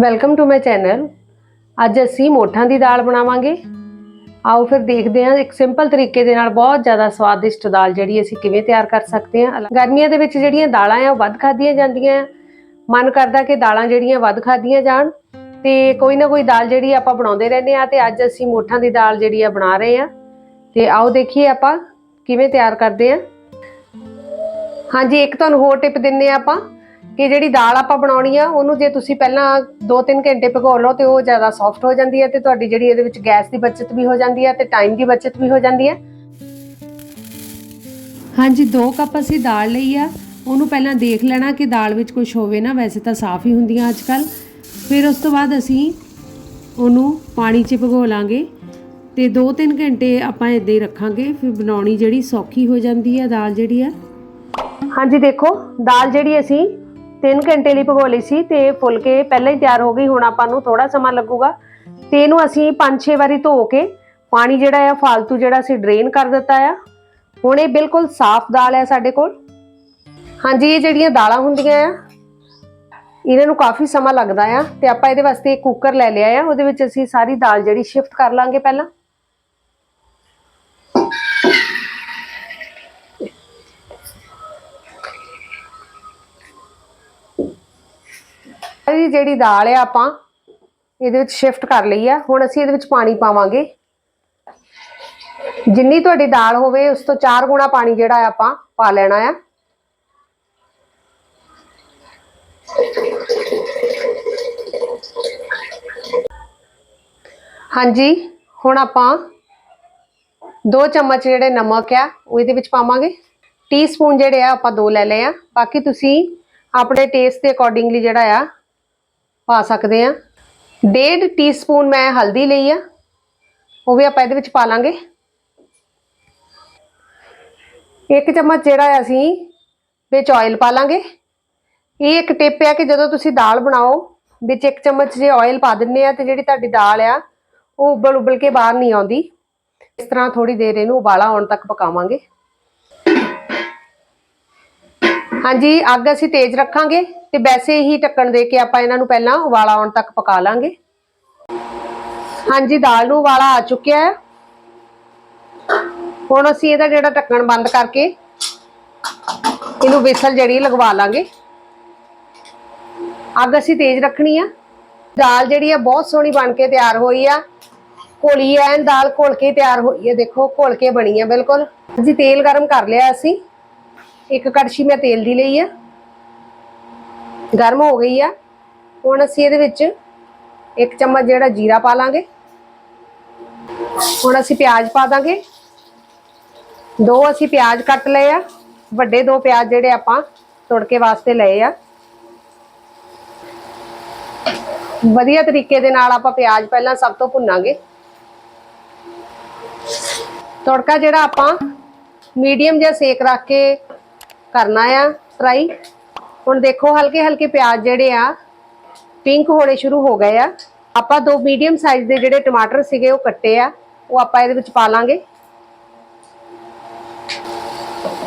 Welcome to my channel ਅੱਜ ਅਸੀਂ ਮੋਠਾਂ ਦੀ ਦਾਲ ਬਣਾਵਾਂਗੇ। ਆਓ ਫਿਰ ਦੇਖਦੇ ਹਾਂ ਇੱਕ ਸਿੰਪਲ ਤਰੀਕੇ ਦੇ ਨਾਲ ਬਹੁਤ ਜ਼ਿਆਦਾ ਸਵਾਦਿਸ਼ਟ ਦਾਲ ਜਿਹੜੀ ਅਸੀਂ ਕਿਵੇਂ ਤਿਆਰ ਕਰ ਸਕਦੇ ਹਾਂ। ਗਰਮੀਆਂ ਦੇ ਵਿੱਚ ਜਿਹੜੀਆਂ ਦਾਲਾਂ ਆ, ਉਹ ਵੱਧ ਖਾਧੀਆਂ ਜਾਂਦੀਆਂ ਆ। ਮਨ ਕਰਦਾ ਕਿ ਦਾਲਾਂ ਜਿਹੜੀਆਂ ਵੱਧ ਖਾਧੀਆਂ ਜਾਣ ਤੇ ਕੋਈ ਨਾ ਕੋਈ ਦਾਲ ਜਿਹੜੀ ਆਪਾਂ ਬਣਾਉਂਦੇ ਰਹਿੰਦੇ ਆ ਤੇ ਅੱਜ ਅਸੀਂ ਮੋਠਾਂ ਦੀ ਦਾਲ ਜਿਹੜੀ ਆ ਬਣਾ ਰਹੇ ਆ ਤੇ ਆਓ ਦੇਖੀਏ ਆਪਾਂ ਕਿਵੇਂ ਤਿਆਰ ਕਰਦੇ ਆ ਹਾਂਜੀ, ਇੱਕ ਤੁਹਾਨੂੰ ਹੋਰ ਟਿਪ ਦਿੰਨੇ ਆ ਆਪਾਂ। ਕਿ ਜਿਹੜੀ ਦਾਲ ਆਪਾਂ ਬਣਾਉਣੀ ਆ ਉਹਨੂੰ ਜੇ ਤੁਸੀਂ ਪਹਿਲਾਂ 2-3 ਘੰਟੇ ਭਿਗੋ ਲਓ ਤੇ ਉਹ ਜ਼ਿਆਦਾ ਸੌਫਟ ਹੋ ਜਾਂਦੀ ਹੈ ਤੇ ਤੁਹਾਡੀ ਜਿਹੜੀ ਇਹਦੇ ਵਿੱਚ ਗੈਸ ਦੀ ਬਚਤ ਵੀ ਹੋ ਜਾਂਦੀ ਹੈ ਤੇ ਟਾਈਮ ਦੀ ਬਚਤ ਵੀ ਹੋ ਜਾਂਦੀ ਹੈ। ਹਾਂਜੀ 2 ਕੱਪ ਅਸੀਂ ਦਾਲ ਲਈ ਆ। ਉਹਨੂੰ ਪਹਿਲਾਂ ਦੇਖ ਲੈਣਾ ਕਿ ਦਾਲ ਵਿੱਚ ਕੁਝ ਹੋਵੇ ਨਾ ਵੈਸੇ ਤਾਂ ਸਾਫ਼ ਹੀ ਹੁੰਦੀਆਂ ਅੱਜ ਕੱਲ ਫਿਰ ਉਸ ਤੋਂ ਬਾਅਦ ਅਸੀਂ ਉਹਨੂੰ ਪਾਣੀ 'ਚ ਭਿਗੋ ਲਾਂਗੇ ਤੇ 2-3 ਘੰਟੇ ਆਪਾਂ ਇਦਾਂ ਹੀ ਰੱਖਾਂਗੇ। ਫਿਰ ਬਣਾਉਣੀ ਜਿਹੜੀ ਸੌਖੀ ਹੋ ਜਾਂਦੀ ਹੈ ਦਾਲ ਜਿਹੜੀ ਆ ਹਾਂਜੀ ਦੇਖੋ ਦਾਲ ਜਿਹੜੀ ਅਸੀਂ 3 ਘੰਟੇ ਲਈ ਭਗੋ ਲਈ ਸੀ ਤੇ ਫੁਲਕੇ ਪਹਿਲਾਂ ਹੀ ਤਿਆਰ ਹੋ ਗਈ ਹੁਣ ਆਪਾਂ ਨੂੰ ਥੋੜਾ ਸਮਾਂ ਲੱਗੂਗਾ। ਤੇ ਇਹਨੂੰ ਅਸੀਂ 5-6 ਵਾਰੀ ਧੋ ਕੇ ਪਾਣੀ ਜਿਹੜਾ ਆ ਫालतू ਜਿਹੜਾ ਅਸੀਂ ਡਰੇਨ ਕਰ ਦਿੱਤਾ ਆ। ਹੁਣ ਇਹ ਬਿਲਕੁਲ ਸਾਫ਼ ਦਾਲ ਹੈ ਸਾਡੇ ਕੋਲ। ਹਾਂਜੀ, ਇਹ ਜਿਹੜੀਆਂ ਦਾਲਾਂ ਹੁੰਦੀਆਂ ਆ, ਇਹਨਾਂ ਨੂੰ ਕਾਫੀ ਸਮਾਂ ਲੱਗਦਾ ਆ ਤੇ ਆਪਾਂ ਇਹਦੇ ਵਾਸਤੇ ਇੱਕ ਕੁੱਕਰ ਲੈ ਲਿਆ ਆ, ਉਹਦੇ ਵਿੱਚ ਅਸੀਂ ਸਾਰੀ ਦਾਲ ਜਿਹੜੀ ਸ਼ਿਫਟ ਕਰ ਲਾਂਗੇ ਪਹਿਲਾਂ। ਇਹ ਜਿਹੜੀ ਦਾਲ ਆ ਆਪਾਂ ਇਹਦੇ ਵਿੱਚ ਸ਼ਿਫਟ ਕਰ ਲਈ ਆ। ਹੁਣ ਅਸੀਂ ਇਹਦੇ ਵਿੱਚ ਪਾਣੀ ਪਾਵਾਂਗੇ। ਜਿੰਨੀ ਤੁਹਾਡੀ ਦਾਲ ਹੋਵੇ, ਉਸ ਤੋਂ 4 ਗੁਣਾ ਪਾਣੀ ਜਿਹੜਾ ਆਪਾਂ ਪਾ ਲੈਣਾ ਆ। ਹਾਂਜੀ, ਹੁਣ ਆਪਾਂ 2 ਚਮਚ ਜਿਹੜੇ ਨਮਕ ਆ, ਉਹ ਇਹਦੇ ਵਿੱਚ ਪਾਵਾਂਗੇ। ਟੀਸਪੂਨ ਜਿਹੜੇ ਆ, ਆਪਾਂ ਦੋ ਲੈ ਲਏ ਆ। ਬਾਕੀ ਤੁਸੀਂ ਆਪਣੇ ਟੇਸਟ ਦੇ ਅਕੋਰਡਿੰਗਲੀ ਜਿਹੜਾ ਆ ਪਾ ਸਕਦੇ ਆ। ਡੇਢ ਟੀਸਪੂਨ ਮੈਂ ਹਲਦੀ ਲਈ ਆ। ਉਹ ਵੀ ਆਪਾਂ ਇਹਦੇ ਵਿੱਚ ਪਾ ਲਾਂਗੇ। ਇੱਕ ਚਮਚ ਜਿਹੜਾ ਅਸੀਂ ਵਿੱਚ ਆਇਲ ਪਾ ਲਾਂਗੇ। ਇਹ ਇੱਕ ਟਿਪ ਹੈ ਕਿ ਜਦੋਂ ਤੁਸੀਂ ਦਾਲ ਬਣਾਓ, ਵਿੱਚ ਇੱਕ ਚਮਚ ਜੇ ਆਇਲ ਪਾ ਦਿੰਨੇ ਆ ਤੇ ਜਿਹੜੀ ਤੁਹਾਡੀ ਦਾਲ ਆ, ਉਹ ਉਬਲ ਉਬਲ ਕੇ ਬਾਹਰ ਨਹੀਂ ਆਉਂਦੀ। ਇਸ ਤਰ੍ਹਾਂ ਥੋੜੀ ਦੇਰ ਇਹਨੂੰ ਉਬਾਲਾ ਆਉਣ ਤੱਕ ਪਕਾਵਾਂਗੇ। ਹਾਂਜੀ, ਅੱਗ ਅਸੀਂ ਤੇਜ਼ ਰੱਖਾਂਗੇ ਤੇ ਵੈਸੇ ਹੀ ਢੱਕਣ ਦੇ ਕੇ ਆਪਾਂ ਇਹਨਾਂ ਨੂੰ ਪਹਿਲਾਂ ਉਬਾਲਾ ਆਉਣ ਤੱਕ ਪਕਾ ਲਾਂਗੇ। ਹਾਂਜੀ, ਦਾਲ ਨੂੰ ਉਬਾਲਾ ਆ ਚੁੱਕਿਆ ਹੈ। ਹੁਣ ਅਸੀਂ ਇਹਦਾ ਜਿਹੜਾ ਢੱਕਣ ਬੰਦ ਕਰਕੇ ਇਹਨੂੰ ਵਿਸਲ ਜਿਹੜੀ ਲਗਵਾ ਲਾਂਗੇ। ਅੱਗ ਅਸੀਂ ਤੇਜ਼ ਰੱਖਣੀ ਆ। ਦਾਲ ਜਿਹੜੀ ਆ ਬਹੁਤ ਸੋਹਣੀ ਬਣ ਕੇ ਤਿਆਰ ਹੋਈ ਆ। ਘੋਲੀ ਐਨ ਦਾਲ ਘੋਲ ਕੇ ਤਿਆਰ ਹੋਈ ਹੈ ਦੇਖੋ ਘੋਲ ਕੇ ਬਣੀ ਆ ਬਿਲਕੁਲ। ਜੀ ਤੇਲ ਗਰਮ ਕਰ ਲਿਆ ਅਸੀਂ। ਇੱਕ ਕੜਛੀ ਮੈਂ ਤੇਲ ਦੀ ਲਈ ਆ। ਗਰਮ ਹੋ ਗਈ ਆ। ਹੁਣ ਅਸੀਂ ਇਹਦੇ ਵਿੱਚ ਇੱਕ ਚਮਚ ਜਿਹੜਾ ਜੀਰਾ ਪਾ ਲਾਂਗੇ। ਹੁਣ ਅਸੀਂ ਪਿਆਜ਼ ਪਾ ਦਾਂਗੇ। ਦੋ ਅਸੀਂ ਪਿਆਜ਼ ਕੱਟ ਲਏ ਆ। ਵੱਡੇ ਦੋ ਪਿਆਜ਼ ਜਿਹੜੇ ਆਪਾਂ ਤੁੜਕੇ ਵਾਸਤੇ ਲਏ ਆ। ਵਧੀਆ ਤਰੀਕੇ ਦੇ ਨਾਲ ਆਪਾਂ ਪਿਆਜ਼ ਪਹਿਲਾਂ ਸਭ ਤੋਂ ਭੁੰਨਾਂਗੇ। ਤੜਕਾ ਜਿਹੜਾ ਆਪਾਂ ਮੀਡੀਅਮ ਜਿਹਾ ਸੇਕ ਰੱਖ ਕੇ ਕਰਨਾ ਆ ਫਰਾਈ ਹੁਣ ਦੇਖੋ ਹਲਕੇ ਹਲਕੇ ਪਿਆਜ਼ ਜਿਹੜੇ ਆ ਪਿੰਕ ਹੋਣੇ ਸ਼ੁਰੂ ਹੋ ਗਏ ਆ। ਆਪਾਂ ਦੋ ਮੀਡੀਅਮ ਸਾਈਜ਼ ਦੇ ਜਿਹੜੇ ਟਮਾਟਰ ਸੀਗੇ, ਉਹ ਕੱਟੇ ਆ। ਉਹ ਆਪਾਂ ਇਹਦੇ ਵਿੱਚ ਪਾ ਲਾਂਗੇ।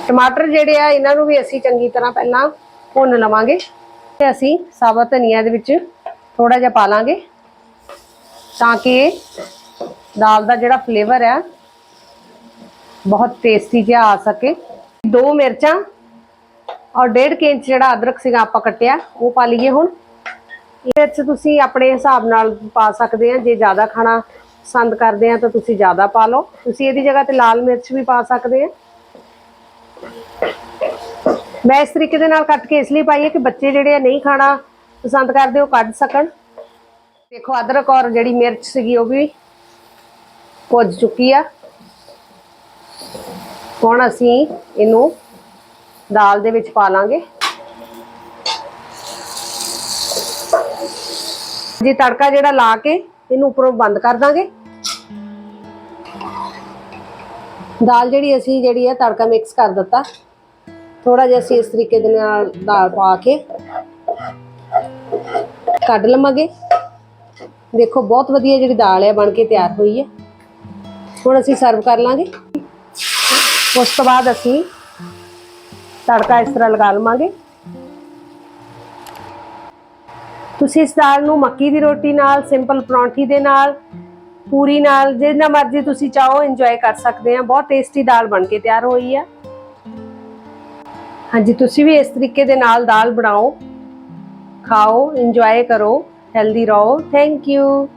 ਟਮਾਟਰ ਜਿਹੜੇ ਆ, ਇਹਨਾਂ ਨੂੰ ਵੀ ਅਸੀਂ ਚੰਗੀ ਤਰ੍ਹਾਂ ਪਹਿਲਾਂ ਭੁੰਨ ਲਵਾਂਗੇ ਤੇ ਅਸੀਂ ਸਾਬਤ ਧਨੀਆ ਦੇ ਵਿੱਚ ਥੋੜਾ ਜਿਹਾ ਪਾ ਲਾਂਗੇ। ਤਾਂ ਕਿ ਦਾਲ ਦਾ ਜਿਹੜਾ ਫਲੇਵਰ ਆ, ਬਹੁਤ ਟੇਸਟੀ ਜਿਹਾ ਆ ਸਕੇ। ਦੋ ਮਿਰਚਾਂ ਔਰ ਡੇਢ ਕੁ ਇੰਚ ਜਿਹੜਾ ਅਦਰਕ ਸੀਗਾ ਆਪਾਂ ਕੱਟਿਆ, ਉਹ ਪਾ ਲਈਏ ਹੁਣ। ਇਹਦੇ ਵਿੱਚ ਤੁਸੀਂ ਆਪਣੇ ਹਿਸਾਬ ਨਾਲ ਪਾ ਸਕਦੇ ਆ। ਜੇ ਜ਼ਿਆਦਾ ਖਾਣਾ ਪਸੰਦ ਕਰਦੇ ਆ ਤਾਂ ਤੁਸੀਂ ਜ਼ਿਆਦਾ ਪਾ ਲਓ। ਤੁਸੀਂ ਇਹਦੀ ਜਗ੍ਹਾ ਤੇ ਲਾਲ ਮਿਰਚ ਵੀ ਪਾ ਸਕਦੇ ਆ। ਮੈਂ ਇਸ ਤਰੀਕੇ ਦੇ ਨਾਲ ਕੱਟ ਕੇ ਇਸ ਲਈ ਪਾਈ ਹੈ ਕਿ ਬੱਚੇ ਜਿਹੜੇ ਆ ਨਹੀਂ ਖਾਣਾ ਪਸੰਦ ਕਰਦੇ, ਉਹ ਕੱਢ ਸਕਣ। ਦੇਖੋ, ਅਦਰਕ ਔਰ ਜਿਹੜੀ ਮਿਰਚ ਸੀਗੀ, ਉਹ ਵੀ ਭੁੱਜ ਚੁੱਕੀ ਆ। ਹੁਣ ਅਸੀਂ ਇਹਨੂੰ ਦਾਲ ਦੇ ਵਿੱਚ ਪਾ ਲਾਂਗੇ। ਜੀ ਤੜਕਾ ਜਿਹੜਾ ਲਾ ਕੇ ਇਹਨੂੰ ਉੱਪਰੋਂ ਬੰਦ ਕਰ ਦਾਂਗੇ। ਦਾਲ ਜਿਹੜੀ ਅਸੀਂ ਜਿਹੜੀ ਹੈ ਤੜਕਾ ਮਿਕਸ ਕਰ ਦਿੱਤਾ। ਥੋੜਾ ਜਿਹਾ ਅਸੀਂ ਇਸ ਤਰੀਕੇ ਦੇ ਨਾਲ ਦਾਲ ਪਾ ਕੇ ਕੱਢ ਲਵਾਂਗੇ। ਦੇਖੋ ਬਹੁਤ ਵਧੀਆ ਜਿਹੜੀ ਦਾਲ ਹੈ ਬਣ ਕੇ ਤਿਆਰ ਹੋਈ ਹੈ। ਹੁਣ ਅਸੀਂ ਸਰਵ ਕਰ ਲਾਂਗੇ। ਉਸ ਤੋਂ ਬਾਅਦ ਅਸੀਂ ਤੜਕਾ ਇਸ ਤਰ੍ਹਾਂ ਲਗਾ ਲਵਾਂਗੇ। ਤੁਸੀਂ ਇਸ ਦਾਲ ਨੂੰ ਮੱਕੀ ਦੀ ਰੋਟੀ ਨਾਲ ਸਿੰਪਲ ਪਰੌਂਠੀ ਦੇ ਨਾਲ, ਪੂਰੀ ਨਾਲ, ਜਿੰਨਾ ਮਰਜ਼ੀ ਤੁਸੀਂ ਚਾਹੋ ਇੰਜੋਏ ਕਰ ਸਕਦੇ ਆ। ਬਹੁਤ ਟੇਸਟੀ ਦਾਲ ਬਣ ਕੇ ਤਿਆਰ ਹੋਈ ਆ। ਹਾਂਜੀ, ਤੁਸੀਂ ਵੀ ਇਸ ਤਰੀਕੇ ਦੇ ਨਾਲ ਦਾਲ ਬਣਾਓ, ਖਾਓ ਇੰਜੋਏ ਕਰੋ ਹੈਲਦੀ ਰਹੋ। Thank you